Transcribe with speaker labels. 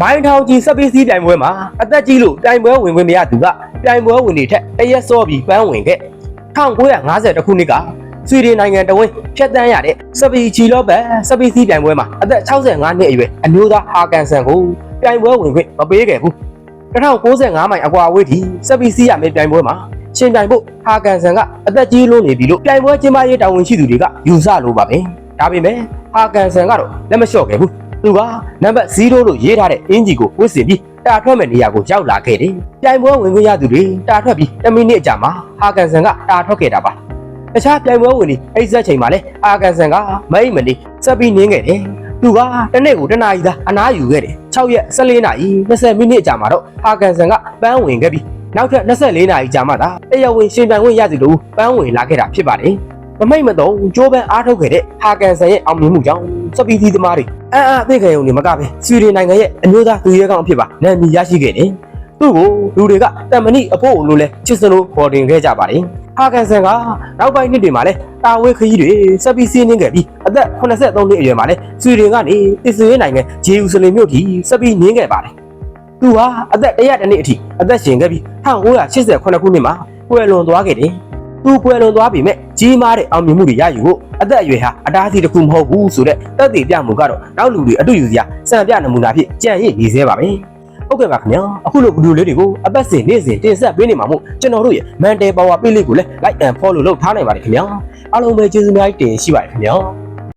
Speaker 1: မိုင်းထောင်ကြီးစက်ပီးစီးပြိုင်ပွဲမှာအသက်ကြီးလို့ပြိုင်ပွဲဝင်ခွင့်မရသူကပြိုင်ပွဲဝင်တွေထက်တရက်စောပြီးပန်းဝင်ခဲ့1950ခုနှစ်ကဆွီဒင်နိုင်ငံတဝင်းဖြတ်တန်းရတဲ့စပီချီလော့ဘတ်စပီးစီးပြိုင်ပွဲမှာအသက်65နှစ်အရွယ်အမျိုးသားဟာကန်ဆန်ကိုပြိုင်ပွဲဝင်ခွင့်မပေးခဲ့ဘူး1995မိုင်အကွာအဝေးထိစပီးစီးရမယ့်ပြိုင်ပွဲမှာရှင်ပြိုင်ဖို့ဟာကန်ဆန်ကအသက်ကြီးလို့နေပြီလို့ပြိုင်ပွဲကျင်းပရေးတာဝန်ရှိသူတွေကယူဆလို့ပါပဲဒါပေမဲ့ဟာကန်ဆန်ကတော့လက်မလျှော့ခဲ့ဘူး သူကနံပါတ်0လို့ရေးထားတဲ့အင်ဂျီကိုဝှက်ဆင်ပြီးတာထွက်မဲ့နေရာကိုရောက်လာခဲ့တယ်။ပြိုင်ပွဲဝင်ခွင့်ရသူတွေတာထွက်ပြီး10မိနစ်အကြာမှာဟာကန်ဆန်ကတာထွက်ခဲ့တာပါ။တခြားပြိုင်ပွဲဝင်တွေအဲ့ဆက်ချိန်မှာလဲဟာကန်ဆန်ကမအိမ်မနေစက်ပြီးနင်းခဲ့တယ်။သူကတစ်နေ့ကိုတစ်နာရီသာအနားယူခဲ့တယ်။6ရက်14နာရီ20မိနစ်အကြာမှာတော့ဟာကန်ဆန်ကပန်းဝင်ခဲ့ပြီးနောက်ထပ်24နာရီကြာမှသာတရားဝင်ရှင်ပြိုင်ခွင့်ရသူတို့ပန်းဝင်လာခဲ့တာဖြစ်ပါတယ်။ မမိတ်မတော့ဂျိုးပန်အားထုတ်ခဲ့တဲ့ဟာကန်ဆန်ရဲ့အောင်မြင်မှုကြောင့်စပီသီသမားတွေအံ့အားသိခဲ့ုံနေမကပဲဆွီဒင်နိုင်ငံရဲ့အမျိုးသားသူရဲကောင်းအဖြစ်ပါနာမည်ရရှိခဲ့တယ်။သူ့ကိုလူတွေကတမဏိအဖို့လို့လဲချစ်စလို့ပေါ်တင်ခဲ့ကြပါတယ်။ဟာကန်ဆန်ကနောက်ပိုင်းနှစ်တွေမှာလဲတာဝဲခရီးတွေစပီစီးနှင်းခဲ့ပြီးအသက်83နှစ်အရွယ်မှာလဲဆွီဒင်ကနေအစ္စရေးနိုင်ငံဂျေရုဆလင်မြို့ထိစပီနင်းခဲ့ပါတယ်။သူဟာအသက်100တနှစ်အထိအသက်ရှင်ခဲ့ပြီး1988ခုနှစ်မှာကွယ်လွန်သွားခဲ့တယ်။ သူကွယ်လွန်သွားပြီမဲ့ကြီးမားတဲ့အောင်မြင်မှုတွေရယူဖို့အသက်အရွယ်ဟာအတားအဆီးတစ်ခုမဟုတ်ဘူးဆိုတဲ့သက်သေပြမှုကတော့နောက်လူတွေအတူယူစရာစံပြနမူနာဖြစ်ကြံ့ရည်နေသေးပါပဲဟုတ်ကဲ့ပါခင်ဗျာအခုလိုဗီဒီယိုလေးတွေကိုအပတ်စဉ်နေ့စဉ်တင်ဆက်ပေးနေမှာမို့ကျွန်တော်တို့ရဲ့ Mental Power ပေးလေးကိုလည်း like and follow လုပ်ထားနိုင်ပါတယ်ခင်ဗျာအားလုံးပဲကျေးဇူးများကြီးတင်ရှိပါတယ်ခင်ဗျာ